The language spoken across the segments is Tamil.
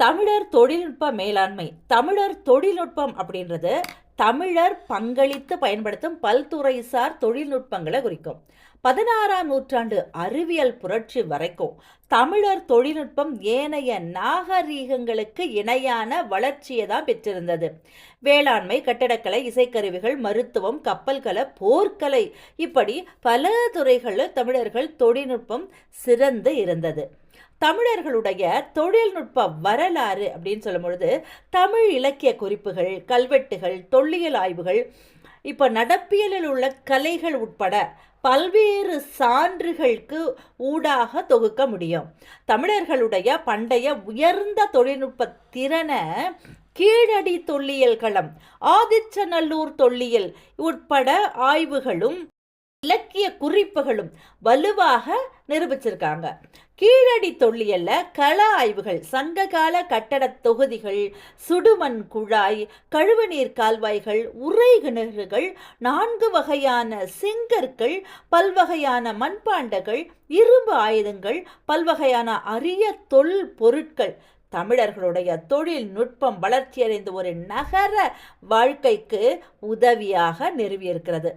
தமிழர் தொழில்நுட்ப மேலாண்மை தமிழர் தொழில்நுட்பம் அப்படின்றது தமிழர் பங்களித்து பயன்படுத்தும் பல்துறைசார் தொழில்நுட்பங்களை குறிக்கும். பதினாறாம் நூற்றாண்டு அறிவியல் புரட்சி வரைக்கும் தமிழர் தொழில்நுட்பம் ஏனைய நாகரீகங்களுக்கு இணையான வளர்ச்சியை தான் பெற்றிருந்தது. வேளாண்மை கட்டடக்கலை இசைக்கருவிகள் மருத்துவம் கப்பல்கலை போர்க்கலை இப்படி பல துறைகளில் தமிழர்கள் தொழில்நுட்பம் சிறந்து இருந்தது. தமிழர்களுடைய தொழில்நுட்ப வரலாறு அப்படின்னு சொல்லும் பொழுது தமிழ் இலக்கிய குறிப்புகள் கல்வெட்டுகள் தொல்லியல் ஆய்வுகள் இப்போ நடப்பியலில் உள்ள கலைகள் உட்பட பல்வேறு சான்றுகளுக்கு ஊடாக தொகுக்க முடியும். தமிழர்களுடைய பண்டைய உயர்ந்த தொழில்நுட்ப திறனை கீழடி தொல்லியல் களம் ஆதிச்சநல்லூர் தொல்லியல் உட்பட ஆய்வுகளும் இலக்கிய குறிப்புகளும் வலுவாக நிரூபிச்சிருக்காங்க. கீழடி தொல்லியல்ல கள ஆய்வுகள் சங்ககால கட்டட தொகுதிகள் சுடுமண் குழாய் கழுவுநீர் கால்வாய்கள் உரை கிணறுகள் நான்கு வகையான செங்கற்கள் பல்வகையான மண்பாண்டங்கள் இரும்பு ஆயுதங்கள் பல்வகையான அரிய தொல் பொருட்கள். தமிழர்களுடைய தொழில்நுட்பம் வளர்ச்சியடைந்த ஒரு நகர வாழ்க்கைக்கு உதவியாக நிறுவியிருக்கிறது.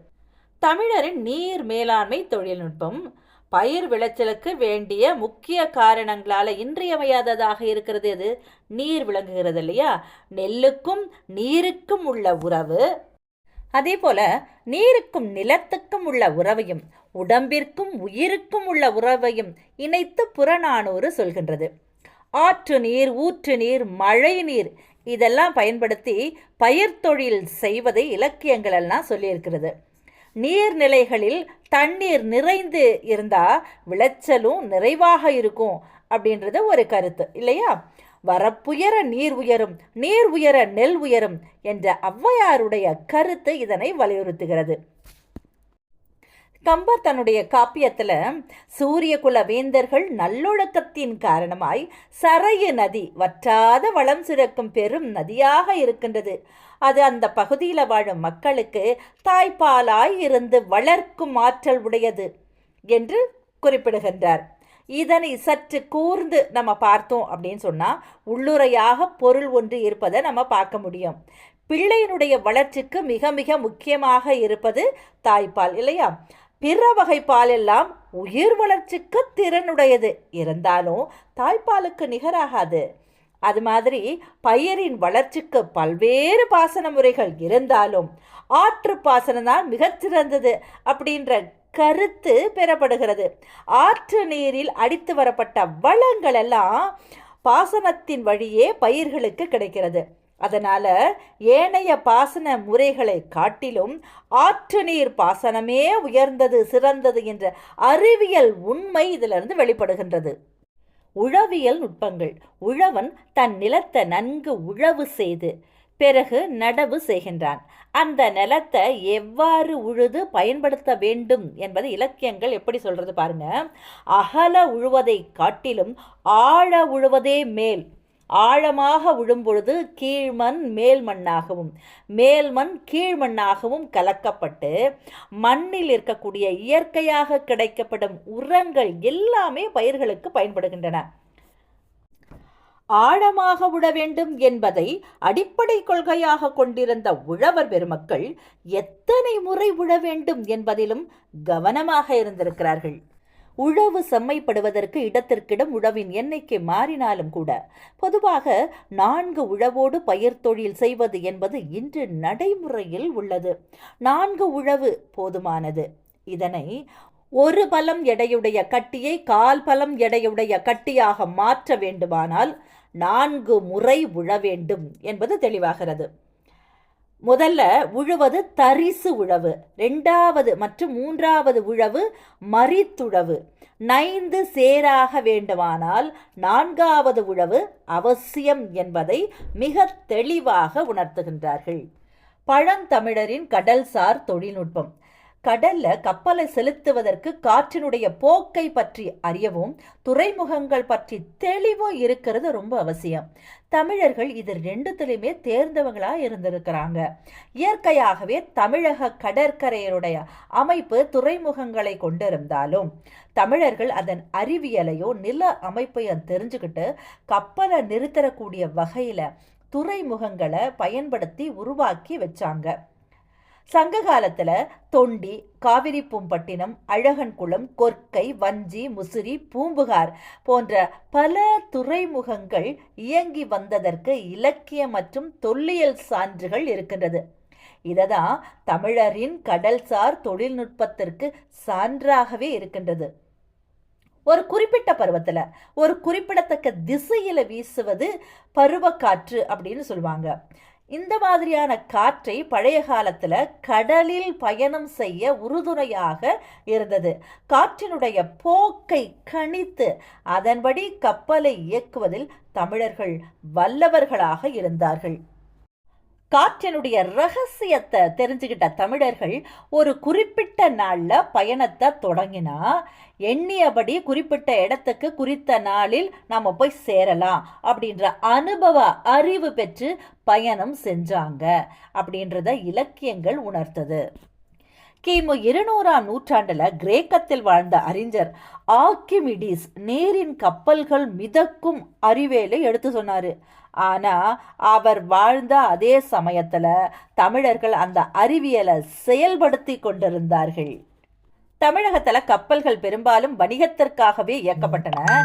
தமிழரின் நீர் மேலாண்மை தொழில்நுட்பம். பயிர் விளைச்சலுக்கு வேண்டிய முக்கிய காரணங்களால் இன்றியமையாததாக இருக்கிறது எது? நீர் விளங்குகிறது இல்லையா? நெல்லுக்கும் நீருக்கும் உள்ள உறவு. அதே போல நீருக்கும் நிலத்துக்கும் உள்ள உறவையும் உடம்பிற்கும் உயிருக்கும் உள்ள உறவையும் இணைத்து புறநானூறு சொல்கின்றது. ஆற்று நீர் ஊற்று நீர் மழை நீர் இதெல்லாம் பயன்படுத்தி பயிர் தொழில் செய்வதை இலக்கியங்கள் எல்லாம் சொல்லியிருக்கிறது. நீர்நிலைகளில் தண்ணீர் நிறைந்து இருந்தால் விளைச்சலும் நிறைவாக இருக்கும் அப்படின்றது ஒரு கருத்து இல்லையா? வரப்புயர நீர் உயரும் நீர் உயர நெல் உயரும் என்ற ஔவையாருடைய கருத்து இதனை வலியுறுத்துகிறது. கம்பர் தன்னுடைய காப்பியத்தில் சூரியகுல வேந்தர்கள் நல்லொழுக்கத்தின் காரணமாய் சரையு நதி வற்றாத வளம் சிறக்கும் பெரும் நதியாக இருக்கின்றது. அது அந்த பகுதியில் வாழும் மக்களுக்கு தாய்ப்பாலாய் இருந்து வளர்க்கும் ஆற்றல் உடையது என்று குறிப்பிடுகின்றார். இதனை சற்று கூர்ந்து நம்ம பார்த்தோம் அப்படின்னு சொன்னால் உள்ளுரையாக பொருள் ஒன்று இருப்பதை நம்ம பார்க்க முடியும். பிள்ளையினுடைய வளர்ச்சிக்கு மிக மிக முக்கியமாக இருப்பது தாய்ப்பால் இல்லையா? பிற வகை பால் எல்லாம் உயிர் வளர்ச்சிக்கு திறனுடையது. இருந்தாலும் தாய்ப்பாலுக்கு நிகராகாது. அது மாதிரி பயிரின் வளர்ச்சிக்கு பல்வேறு பாசன முறைகள் இருந்தாலும் ஆற்று பாசனம் தான் மிகச்சிறந்தது அப்படின்ற கருத்து பெறப்படுகிறது. ஆற்று நீரில் அடித்து வரப்பட்ட வளங்கள் எல்லாம் பாசனத்தின் வழியே பயிர்களுக்கு கிடைக்கிறது. அதனால் ஏனைய பாசன முறைகளை காட்டிலும் ஆற்று நீர் பாசனமே உயர்ந்தது சிறந்தது என்ற அறிவியல் உண்மை இதிலிருந்து வெளிப்படுகின்றது. உழவியல் நுட்பங்கள். உழவன் தன் நிலத்தை நன்கு உழவு செய்து பிறகு நடவு செய்கின்றான். அந்த நிலத்தை எவ்வாறு உழுது பயன்படுத்த வேண்டும் என்பது இலக்கியங்கள் எப்படி சொல்றது பாருங்க. அகல உழுவதை காட்டிலும் ஆழ உழுவதே மேல். ஆழமாக விழும்பொழுது கீழ்மண் மேல் மண்ணாகவும் மேல்மண் கீழ்மண்ணாகவும் கலக்கப்பட்டு மண்ணில் இருக்கக்கூடிய இயற்கையாக கிடைக்கப்படும் உரங்கள் எல்லாமே பயிர்களுக்கு பயன்படுகின்றன. ஆழமாக விட வேண்டும் என்பதை அடிப்படை கொள்கையாக கொண்டிருந்த உழவர் பெருமக்கள் எத்தனை முறை விட வேண்டும் என்பதிலும் கவனமாக இருந்திருக்கிறார்கள். உழவு செம்மைப்படுவதற்கு இடத்திற்கிடம் உழவின் எண்ணிக்கை மாறினாலும் கூட பொதுவாக நான்கு உழவோடு பயிர் தொழில் செய்வது என்பது இன்று நடைமுறையில் உள்ளது. நான்கு உழவு போதுமானது. இதனை ஒரு பலம் எடையுடைய கட்டியை கால் பலம் எடையுடைய கட்டியாக மாற்ற வேண்டுமானால் நான்கு முறை உழ வேண்டும் என்பது தெளிவாகிறது. முதல்ல உழுவது தரிசு உழவு ரெண்டாவது மற்றும் மூன்றாவது உழவு மரித்துழவு நைந்து சேராக வேண்டுமானால் நான்காவது உழவு அவசியம் என்பதை மிக தெளிவாக உணர்த்துகின்றார்கள். பழந்தமிழரின் கடல்சார் தொழில்நுட்பம். கடல்ல கப்பலை செலுத்துவதற்கு காற்றினுடைய போக்கை பற்றி அறியவும் துறைமுகங்கள் பற்றி தெளிவும் இருக்கிறது ரொம்ப அவசியம். தமிழர்கள் இது ரெண்டுத்துலையுமே தேர்ந்தவங்களா இருந்திருக்கிறாங்க. இயற்கையாகவே தமிழக கடற்கரையினுடைய அமைப்பு துறைமுகங்களை கொண்டிருந்தாலும் தமிழர்கள் அதன் அறிவியலையோ நில அமைப்பையும் தெரிஞ்சுக்கிட்டு கப்பலை நிறுத்தக்கூடிய வகையில துறைமுகங்களை பயன்படுத்தி உருவாக்கி வச்சாங்க. சங்க காலத்தில் தொண்டி காவிரி பூம்பட்டினம் அழகன்குளம் கொற்கை வஞ்சி முசிறி பூம்புகார் போன்ற பல துறைமுகங்கள் இயங்கி வந்ததற்கு இலக்கிய மற்றும் தொல்லியல் சான்றுகள் இருக்கின்றது. இததான் தமிழரின் கடல்சார் தொழில்நுட்பத்திற்கு சான்றாகவே இருக்கின்றது. ஒரு குறிப்பிட்ட பருவத்தில் ஒரு குறிப்பிடத்தக்க திசையில் வீசுவது பருவக்காற்று அப்படின்னு சொல்லுவாங்க. இந்த மாதிரியான காற்றை பழைய காலத்தில் கடலில் பயணம் செய்ய உறுதுணையாக இருந்தது. காற்றினுடைய போக்கை கணித்து அதன்படி கப்பலை இயக்குவதில் தமிழர்கள் வல்லவர்களாக இருந்தார்கள். காற்றினுடைய ரகசியத்தை தெரிஞ்சுக்கிட்ட தமிழர்கள் ஒரு குறிப்பிட்ட நாளில் பயணத்தை தொடங்கினா எண்ணியபடி குறிப்பிட்ட இடத்துக்கு குறித்த நாளில் நாம் போய் சேரலாம் அப்படின்ற அனுபவ அறிவு பெற்று பயணம் செஞ்சாங்க அப்படின்றத இலக்கியங்கள் உணர்த்தது. கிமு இருநூறாம் நூற்றாண்டுல கிரேக்கத்தில் வாழ்ந்த அறிஞர் ஆக்கிமிடிஸ் நீரின் கப்பல்கள் மிதக்கும் அறிவேலை எடுத்து சொன்னாரு. ஆனா அவர் வாழ்ந்த அதே சமயத்துல தமிழர்கள் அந்த அறிவியலை செயல்படுத்தி கொண்டிருந்தார்கள். தமிழகத்துல கப்பல்கள் பெரும்பாலும் வணிகத்திற்காகவே இயக்கப்பட்டன.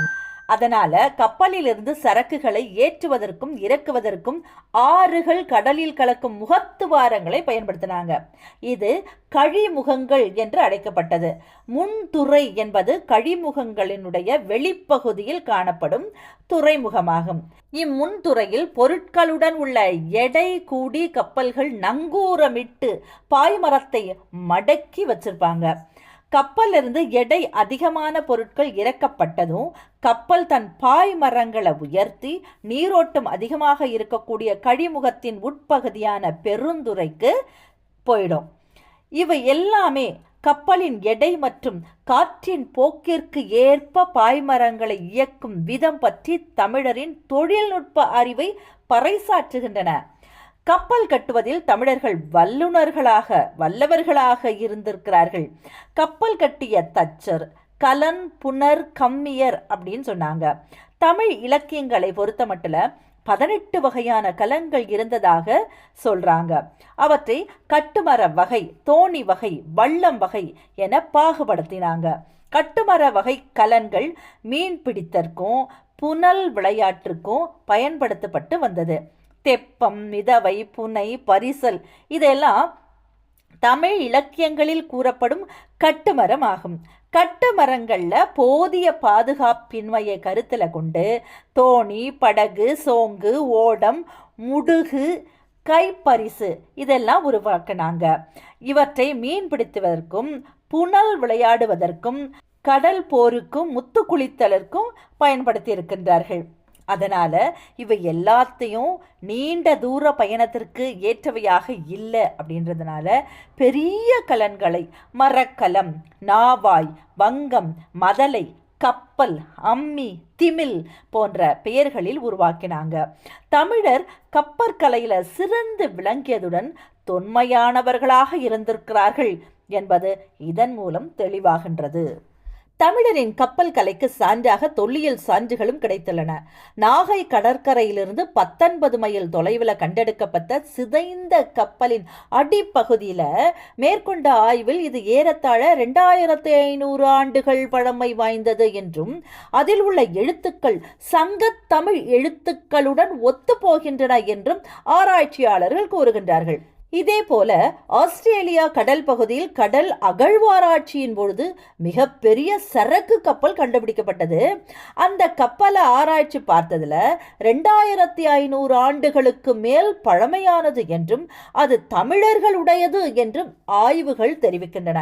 அதனால கப்பலிலிருந்து சரக்குகளை ஏற்றுவதற்கும் இறக்குவதற்கும் ஆறுகள் கடலில் கலக்கும் முகத்துவாரங்களை பயன்படுத்தினாங்க. இது கழிமுகங்கள் என்று அழைக்கப்பட்டது. முன்துறை என்பது கழிமுகங்களினுடைய வெளிப்பகுதியில் காணப்படும் துறைமுகமாகும். இம்முன்துறையில் பொருட்களுடன் உள்ள எடை கூடி கப்பல்கள் நங்கூரமிட்டு பாய்மரத்தை மடக்கி வச்சிருப்பாங்க. கப்பலிருந்து எடை அதிகமான பொருட்கள் இறக்கப்பட்டதும் கப்பல் தன் பாய் மரங்களை உயர்த்தி நீரோட்டம் அதிகமாக இருக்கக்கூடிய கழிமுகத்தின் உட்பகுதியான பெருந்துறைக்கு போயிடும். இவை எல்லாமே கப்பலின் எடை மற்றும் காற்றின் போக்கிற்கு ஏற்ப பாய்மரங்களை இயக்கும் விதம் பற்றி தமிழரின் தொழில்நுட்ப அறிவை பறைசாற்றுகின்றன. கப்பல் கட்டுவதில் தமிழர்கள் வல்லுநர்களாக வல்லவர்களாக இருந்திருக்கிறார்கள். கப்பல் கட்டிய தச்சர் கலன் புனர் கம்மியர் அப்படின்னு சொன்னாங்க. தமிழ் இலக்கியங்களை பொறுத்த மட்டும் பதினெட்டு வகையான கலன்கள் இருந்ததாக சொல்றாங்க. அவற்றை கட்டுமர வகை தோணி வகை வள்ளம் வகை என பாகுபடுத்தினாங்க. கட்டுமர வகை கலன்கள் மீன் பிடித்தற்கும் புனல் விளையாட்டுக்கும் பயன்படுத்தப்பட்டு வந்தது. தெப்பம் மிதவை புனை பரிசல் இதெல்லாம் தமிழ் இலக்கியங்களில் கூறப்படும் கட்டுமரம் ஆகும் கட்டுமரங்களில் போதிய பாதுகாப்பின்மையை கருத்தில் கொண்டு தோணி படகு சோங்கு ஓடம் முடுகு கைப்பரிசு இதெல்லாம் உருவாக்கினாங்க. இவற்றை மீன் பிடித்துவதற்கும் புனல் விளையாடுவதற்கும் கடல் போருக்கும் முத்து குளித்தலருக்கும் பயன்படுத்தி இருக்கின்றார்கள் அதனால் இவை எல்லாத்தையும் நீண்ட தூர பயணத்திற்கு ஏற்றவையாக இல்லை அப்படின்றதுனால பெரிய கலன்களை மரக்கலம் நாவாய் வங்கம் மதலை கப்பல் அம்மி திமில் போன்ற பெயர்களில் உருவாக்கினாங்க. தமிழர் கப்பற்கலையில் சிறந்து விளங்கியதுடன் தொன்மையானவர்களாக இருந்திருக்கிறார்கள் என்பது இதன் மூலம் தெளிவாகின்றது. தமிழரின் கப்பல் கலைக்கு சான்றாக தொல்லியல் சான்றுகளும் கிடைத்துள்ளன. நாகை கடற்கரையிலிருந்து பத்தொன்பது மைல் தொலைவில் கண்டெடுக்கப்பட்ட சிதைந்த கப்பலின் அடிப்பகுதியில் மேற்கொண்ட ஆய்வில் இது ஏறத்தாழ ரெண்டாயிரத்தி ஐநூறு ஆண்டுகள் பழமை வாய்ந்தது என்றும் அதில் உள்ள எழுத்துக்கள் சங்கத்தமிழ் எழுத்துக்களுடன் ஒத்துப்போகின்றன என்றும் ஆராய்ச்சியாளர்கள் கூறுகின்றார்கள். இதே போல ஆஸ்திரேலியா கடல் பகுதியில் கடல் அகழ்வாராய்ச்சியின் பொழுது மிகப்பெரிய சரக்கு கப்பல் கண்டுபிடிக்கப்பட்டது. அந்த கப்பலை ஆராய்ச்சி பார்த்ததுல ரெண்டாயிரத்தி ஐநூறு ஆண்டுகளுக்கு மேல் பழமையானது என்றும் அது தமிழர்களுடையது என்றும் ஆய்வுகள் தெரிவிக்கின்றன.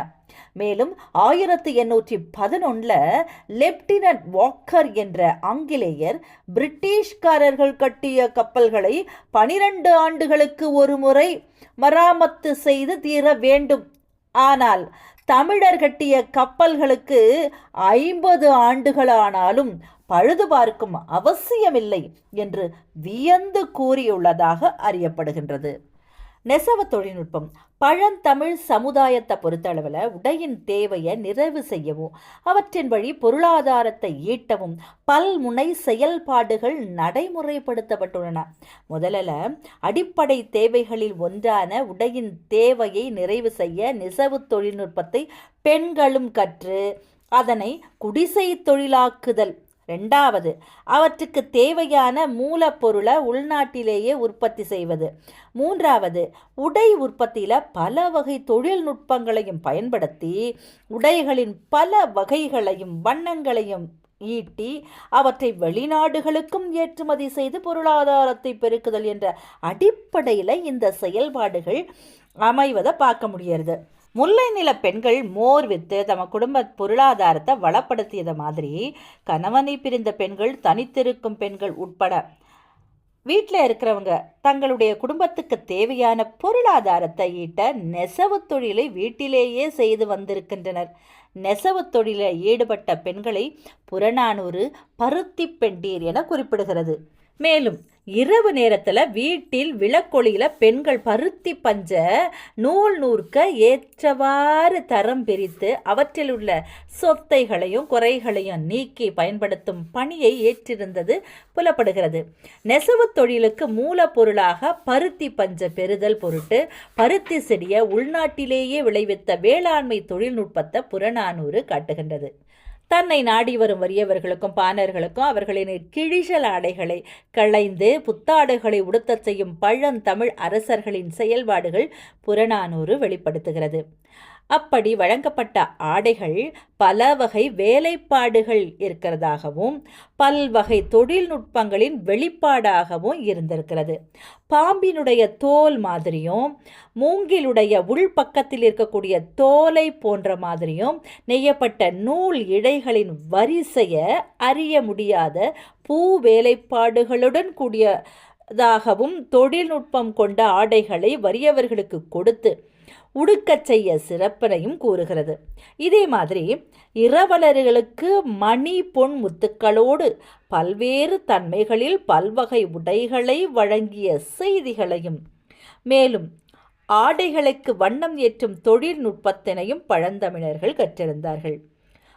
மேலும் ஆயிரத்தி எண்ணூற்றி பதினொன்றில் லெப்டினன்ட் வாக்கர் என்ற ஆங்கிலேயர் பிரிட்டிஷ்காரர்கள் கட்டிய கப்பல்களை பனிரெண்டு ஆண்டுகளுக்கு ஒரு முறை மராமத்து செய்து தீர வேண்டும். ஆனால் தமிழர் கட்டிய கப்பல்களுக்கு ஐம்பது ஆண்டுகளானாலும் பழுது பார்க்கும் அவசியமில்லை என்று வியந்து கூறியுள்ளதாக அறியப்படுகின்றது. நெசவு தொழில்நுட்பம் பழந்தமிழ் சமுதாயத்தை பொறுத்தளவில் உடையின் தேவையை நிறைவு செய்யவும் அவற்றின் வழி பொருளாதாரத்தை ஈட்டவும் பல்முனை செயல்பாடுகள் நடைமுறைப்படுத்தப்பட்டுள்ளன. முதலில் அடிப்படை தேவைகளில் ஒன்றான உடையின் தேவையை நிறைவு செய்ய நெசவு தொழில்நுட்பத்தை பெண்களும் கற்று அதனை குடிசை தொழிலாக்குதல் ரெண்டாவது அவற்றுக்கு தேவையான மூலப்பொருளை உள்நாட்டிலேயே உற்பத்தி செய்வது. மூன்றாவது உடை உற்பத்தியில் பல வகை தொழில்நுட்பங்களையும் பயன்படுத்தி உடைகளின் பல வகைகளையும் வண்ணங்களையும் ஈட்டி அவற்றை வெளிநாடுகளுக்கும் ஏற்றுமதி செய்து பொருளாதாரத்தை பெருக்குதல் என்ற அடிப்படையில் இந்த செயல்பாடுகள் அமைவதை பார்க்க முடிகிறது. முல்லை நில பெண்கள் மோர் வித்து தம குடும்ப பொருளாதாரத்தை வளப்படுத்தியது மாதிரி கணவனை பிரிந்த பெண்கள் தனித்திருக்கும் பெண்கள் உட்பட வீட்டில் இருக்கிறவங்க தங்களுடைய குடும்பத்துக்கு தேவையான பொருளாதாரத்தை ஈட்ட நெசவு தொழிலை வீட்டிலேயே செய்து வந்திருக்கின்றனர். நெசவு தொழிலில் ஈடுபட்ட பெண்களை புறநானூறு பருத்தி பெண்டீர் என குறிப்பிடுகிறது. மேலும் இரவு நேரத்தில் வீட்டில் விளக்கொளியில் பெண்கள் பருத்தி பஞ்ச நூல் நூற்க ஏற்றவாறு தரம் பிரித்து அவற்றில் உள்ள சொத்தைகளையும் குறைகளையும் நீக்கி பயன்படுத்தும் பணியை ஏற்றிருந்தது புலப்படுகிறது. நெசவு தொழிலுக்கு மூலப்பொருளாக பருத்தி பஞ்ச பெறுதல் பொருட்டு பருத்தி செடியை உள்நாட்டிலேயே விளைவித்த வேளாண்மை தொழில்நுட்பத்தை புறநானூறு காட்டுகின்றது. தன்னை நாடி வரும் வறியவர்களுக்கும் பாணர்களுக்கும் அவர்களின் கிழிசல் ஆடைகளை களைந்து புத்தாடைகளை உடுத்தச் செய்யும் பழந்தமிழ் அரசர்களின் செயல்பாடுகள் புறநானூறு வெளிப்படுத்துகிறது. அப்படி வழங்கப்பட்ட ஆடைகள் பல வகை வேலைப்பாடுகள் இருக்கிறதாகவும் பல்வகை தொழில்நுட்பங்களின் வெளிப்பாடாகவும் இருந்திருக்கிறது. பாம்பினுடைய தோல் மாதிரியும் மூங்கிலுடைய உள்பக்கத்தில் இருக்கக்கூடிய தோலை போன்ற மாதிரியும் நெய்யப்பட்ட நூல் இழைகளின் வரிசையை அறிய முடியாத பூ வேலைப்பாடுகளுடன் கூடியதாகவும் தொழில்நுட்பம் கொண்ட ஆடைகளை வறியவர்களுக்கு கொடுத்து உடுக்கச் செய்ய சிறப்பினையும் கூறுகிறது. இதே மாதிரி இரவலர்களுக்கு மணி பொன் முத்துக்களோடு பல்வேறு தன்மைகளில் பல்வகை உடைகளை வழங்கிய செய்திகளையும் மேலும் ஆடைகளுக்கு வண்ணம் ஏற்றும் தொழில்நுட்பத்தினையும் பழந்தமிழர்கள் கற்றிருந்தார்கள்.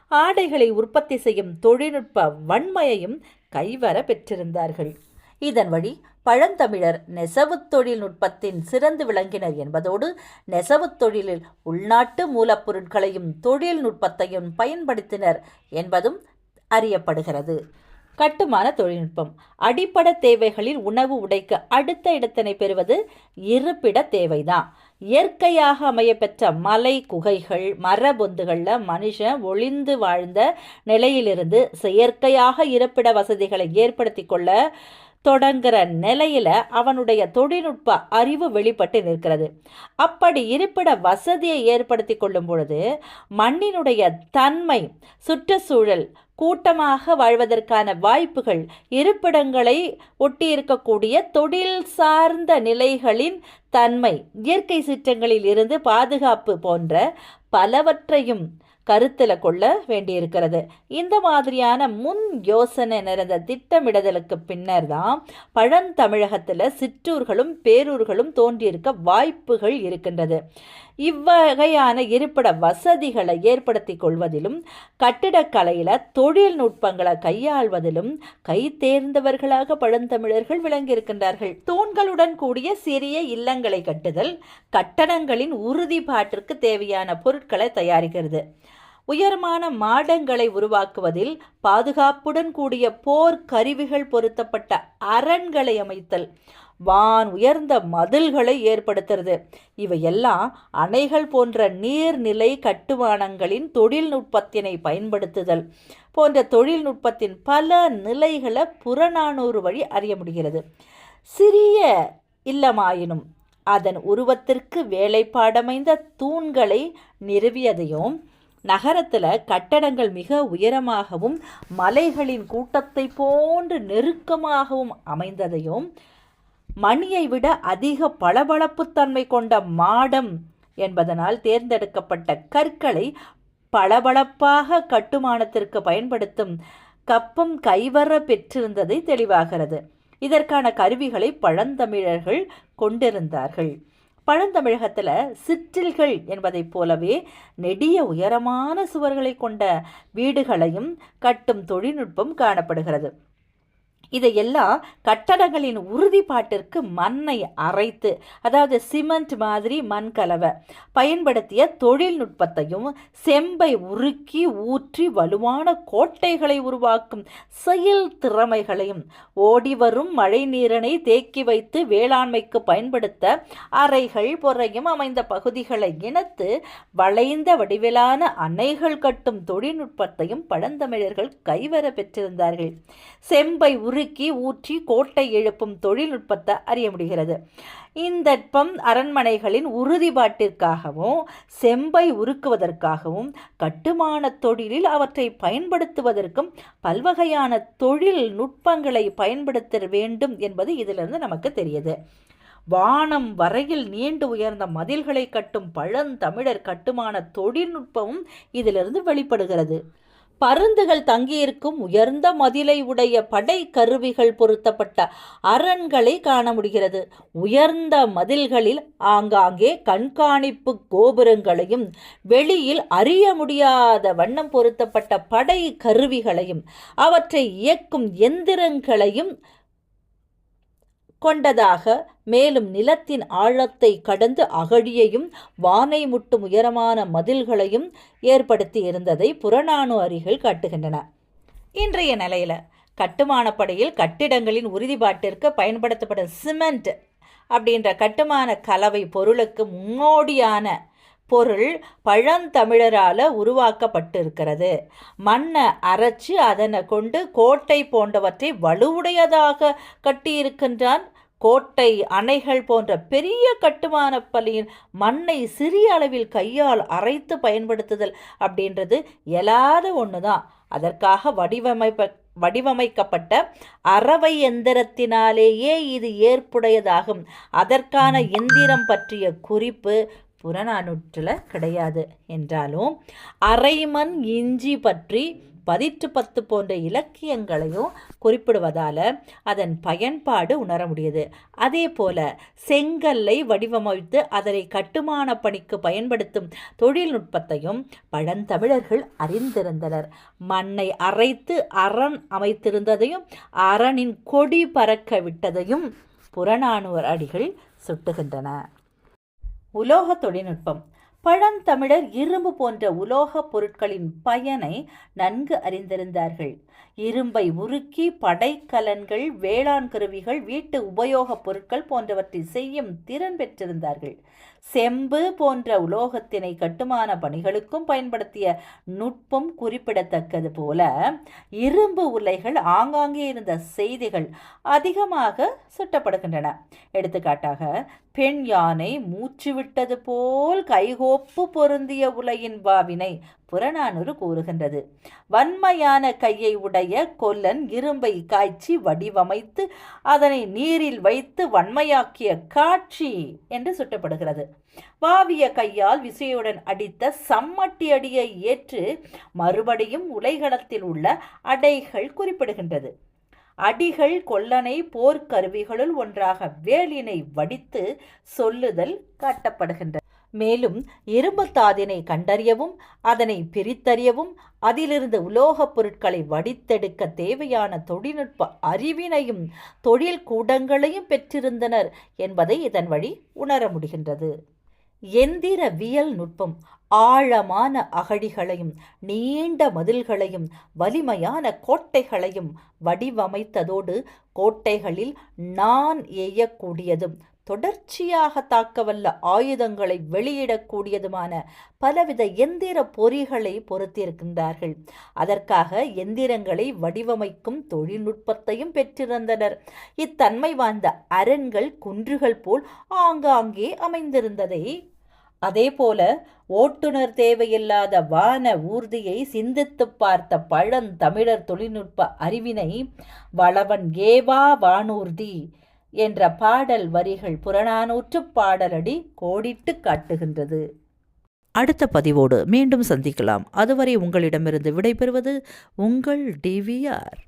ஆடைகளை உற்பத்தி செய்யும் தொழில்நுட்ப வன்மையையும் கைவர பெற்றிருந்தார்கள். இதன் வழி பழந்தமிழர் நெசவுத் தொழில்நுட்பத்தின் சிறந்து விளங்கினர் என்பதோடு நெசவுத் தொழிலில் உள்நாட்டு மூலப்பொருட்களையும் தொழில்நுட்பத்தையும் பயன்படுத்தினர் என்பதும் அறியப்படுகிறது. கட்டுமான தொழில்நுட்பம். அடிப்படை தேவைகளில் உணவு உடைக்கு அடுத்த இடத்தினை பெறுவது இருப்பிட தேவைதான் இயற்கையாக அமையப்பெற்ற மலை குகைகள் மரபொந்துகளில் மனுஷன் ஒளிந்து வாழ்ந்த நிலையிலிருந்து செயற்கையாக இருப்பிட வசதிகளை ஏற்படுத்தி கொள்ள தொடங்குற நிலையில அவனுடைய தொழில்நுட்ப அறிவு வெளிப்பட்டு நிற்கிறது. அப்படி இருப்பிட வசதியை ஏற்படுத்தி கொள்ளும் பொழுது மண்ணினுடைய தன்மை சுற்றுச்சூழல் கூட்டமாக வாழ்வதற்கான வாய்ப்புகள் இருப்பிடங்களை ஒட்டி இருக்கக்கூடிய தொழில் சார்ந்த நிலைகளின் தன்மை இயற்கை சீற்றங்களில் இருந்து பாதுகாப்பு போன்ற பலவற்றையும் கருத்தில் கொள்ள வேண்டியிருக்கிறது. இந்த மாதிரியான முன் யோசனை நிறைந்த திட்டமிடுதலுக்கு பின்னர் தான் பழந்தமிழகத்தில் சிற்றூர்களும் பேரூர்களும் தோன்றியிருக்க வாய்ப்புகள் இருக்கின்றது. இவ்வகையான இருப்பிட வசதிகளை ஏற்படுத்தி கொள்வதிலும் கட்டிடக்கலையில் தொழில்நுட்பங்களை கையாள்வதிலும் கை தேர்ந்தவர்களாக பழந்தமிழர்கள் விளங்கியிருக்கின்றார்கள். தூண்களுடன் கூடிய சிறிய இல்லங்களை கட்டுதல் கட்டடங்களின் உறுதிப்பாட்டிற்கு தேவையான பொருட்களை தயாரிக்கிறது. உயரமான மாடங்களை உருவாக்குவதில் பாதுகாப்புடன் கூடிய போர் கருவிகள் பொருத்தப்பட்ட அரண்களை அமைத்தல் வான் உயர்ந்த மதில்களை ஏற்படுத்துறது. இவையெல்லாம் அணைகள் போன்ற நீர்நிலை கட்டுமானங்களின் தொழில்நுட்பத்தினை பயன்படுத்துதல் போன்ற தொழில்நுட்பத்தின் பல நிலைகளை புறநானூறு வழி அறிய முடிகிறது. சிறிய இல்லமாயினும் அதன் உருவத்திற்கு வேலைப்பாடமைந்த தூண்களை நிறுவியதையும் நகரத்தில் கட்டடங்கள் மிக உயரமாகவும் மலைகளின் கூட்டத்தை போன்று நெருக்கமாகவும் அமைந்ததையும் மணியை விட அதிக பளபளப்புத்தன்மை கொண்ட மாடம் என்பதனால் தேர்ந்தெடுக்கப்பட்ட கற்களை பளபளப்பாக கட்டுமானத்திற்கு பயன்படுத்தும் கப்பம் கைவர பெற்றிருந்ததை தெளிவாகிறது. இதற்கான கருவிகளை பழந்தமிழர்கள் கொண்டிருந்தார்கள். பழந்தமிழகத்தில் சிற்றில்கள் என்பதைப் போலவே நெடிய உயரமான சுவர்களை கொண்ட வீடுகளையும் கட்டும் தொழில்நுட்பம் காணப்படுகிறது. இதையெல்லாம் கட்டடங்களின் உறுதிப்பாட்டிற்கு மண்ணை அரைத்து அதாவது சிமெண்ட் மாதிரி மண் கலவை பயன்படுத்திய தொழில்நுட்பத்தையும் செம்பை உருக்கி ஊற்றி வலுவான கோட்டைகளை உருவாக்கும் செயல் திறமைகளையும் ஓடிவரும் மழை நீரனை தேக்கி வைத்து வேளாண்மைக்கு பயன்படுத்த அறைகள் பொறையும் அமைந்த பகுதிகளை இணைத்து வளைந்த வடிவிலான அணைகள் கட்டும் தொழில்நுட்பத்தையும் பழந்தமிழர்கள் கைவர பெற்றிருந்தார்கள். செம்பை உரு உருக்கி ஊற்றி கோட்டை எழுப்பும் தொழில்நுட்பத்தை அறிய முடிகிறது. இந்த அரண்மனைகளின் உறுதிப்பாட்டிற்காகவும் செம்பை உருக்குவதற்காகவும் கட்டுமான தொழிலில் அவற்றை பயன்படுத்துவதற்கும் பல்வகையான தொழில் நுட்பங்களை பயன்படுத்த வேண்டும் என்பது இதிலிருந்து நமக்கு தெரியுது. வானம் வரையில் நீண்டு உயர்ந்த மதில்களை கட்டும் பழந்தமிழர் கட்டுமான தொழில்நுட்பமும் இதிலிருந்து வெளிப்படுகிறது. பருந்துகள் தங்கியிருக்கும் உயர்ந்த மதிலை உடைய படை கருவிகள் பொருத்தப்பட்ட அரண்களை காண முடிகிறது. உயர்ந்த மதில்களில் ஆங்காங்கே கண்காணிப்பு கோபுரங்களையும் வெளியில் அறிய முடியாத வண்ணம் பொருத்தப்பட்ட படை கருவிகளையும் அவற்றை இயக்கும் எந்திரங்களையும் கொண்டதாக மேலும் நிலத்தின் ஆழத்தை கடந்து அகழியையும் வானை முட்டும் உயரமான மதில்களையும் ஏற்படுத்தி இருந்ததை புறநானு அறிகள் காட்டுகின்றன. இன்றைய நிலையில் கட்டுமானப்படையில் கட்டிடங்களின் உறுதிப்பாட்டிற்கு பயன்படுத்தப்படும் சிமெண்ட் அப்படின்ற கட்டுமான கலவை பொருளுக்கு முன்னோடியான பொருள் பழந்தமிழரால் உருவாக்கப்பட்டிருக்கிறது. மண்ணை அரைச்சு அதனை கொண்டு கோட்டை போன்றவற்றை வலுவுடையதாக கட்டியிருக்கின்றான் கோட்டை அணைகள் போன்ற பெரிய கட்டுமான பள்ளியின் மண்ணை சிறிய அளவில் கையால் அரைத்து பயன்படுத்துதல் அப்படின்றது எலாத ஒன்று தான் அதற்காக வடிவமைப்ப வடிவமைக்கப்பட்ட அறவை எந்திரத்தினாலேயே இது ஏற்புடையதாகும். அதற்கான எந்திரம் பற்றிய குறிப்பு புறநானூற்றில் கிடையாது என்றாலும் அரைமண் இஞ்சி பற்றி பதிற்று பத்து போன்ற இலக்கியங்களையும் குறிப்பிடுவதால் அதன் பயன்பாடு உணர முடியுது. அதே போல செங்கல்லை வடிவமைத்து அதனை கட்டுமான பணிக்கு பயன்படுத்தும் தொழில்நுட்பத்தையும் பழந்தமிழர்கள் அறிந்திருந்தனர். மண்ணை அரைத்து அரண் அமைத்திருந்ததையும் அரணின் கொடி பறக்க விட்டதையும் புறநானூர் அடிகள் சுட்டுகின்றன. உலோக தொழில்நுட்பம். பழந்தமிழர் இரும்பு போன்ற உலோகப் பொருட்களின் பயனை நன்கு அறிந்திருந்தார்கள். இரும்பை உருக்கி படைக்கலன்கள் வேளாண் கருவிகள் வீட்டு உபயோகப் பொருட்கள் போன்றவற்றை செய்யும் திறன் பெற்றிருந்தார்கள். செம்பு போன்ற உலோகத்தினை கட்டுமான பணிகளுக்கும் பயன்படுத்திய நுட்பம் குறிப்பிடத்தக்கது போல இரும்பு உலைகள் ஆங்காங்கே இருந்த செய்திகள் அதிகமாக சுட்டப்படுகின்றன. எடுத்துக்காட்டாக பெண் யானை மூச்சு விட்டது போல் கைகோப்பு பொருந்திய உலையின் வாவினை புறநானூறு கூறுகின்றது. வன்மையான கையை உடைய கொல்லன் இரும்பை காய்ச்சி வடிவமைத்து அதனை நீரில் வைத்து வன்மையாக்கிய காட்சி என்று சுட்டப்படுகிறது. வாவிய கையால் விசையுடன் அடித்த சம்மட்டி அடியை ஏற்று மறுபடியும் உலைகளத்தில் உள்ள அடைகள் குறிப்பிடுகின்றது. அடிகள் கொல்லனை போர்க்கருவிகளுள் ஒன்றாக வேலினை வடித்து சொல்லுதல் காட்டப்படுகின்றது மேலும் இரும்புத்தாதினை கண்டறியவும் அதனை பிரித்தறியவும் அதிலிருந்து உலோகப் பொருட்களை வடித்தெடுக்க தேவையான தொழில்நுட்ப அறிவினையும் தொழில் கூடங்களையும் பெற்றிருந்தனர் என்பதை இதன் வழி உணர முடிகின்றது. எந்திரவியல் நுட்பம் ஆழமான அகழிகளையும் நீண்ட மதில்களையும் வலிமையான கோட்டைகளையும் வடிவமைத்ததோடு கோட்டைகளில் நான் எய்யக்கூடியதும் தொடர்ச்சியாக தாக்கவல்ல ஆயுதங்களை வெளியிடக்கூடியதுமான பலவித எந்திர பொறிகளை பொருத்தியிருக்கின்றார்கள். அதற்காக எந்திரங்களை வடிவமைக்கும் தொழில்நுட்பத்தையும் பெற்றிருந்தனர். இத்தன்மை வாய்ந்த அரண்கள் குன்றுகள் போல் ஆங்காங்கே அமைந்திருந்ததை அதேபோல ஓட்டுநர் தேவையில்லாத வான ஊர்தியை சிந்தித்து பார்த்த பழந்தமிழர் தொழில்நுட்ப அறிவினை வளவன் ஏவா வானூர்தி என்ற பாடல் வரிகள் புறநானூற்றுப் பாடலடி கோடிட்டு காட்டுகின்றது. அடுத்த பதிவோடு மீண்டும் சந்திக்கலாம். அதுவரை உங்களிடமிருந்து விடைபெறுவது உங்கள் டிவிஆர்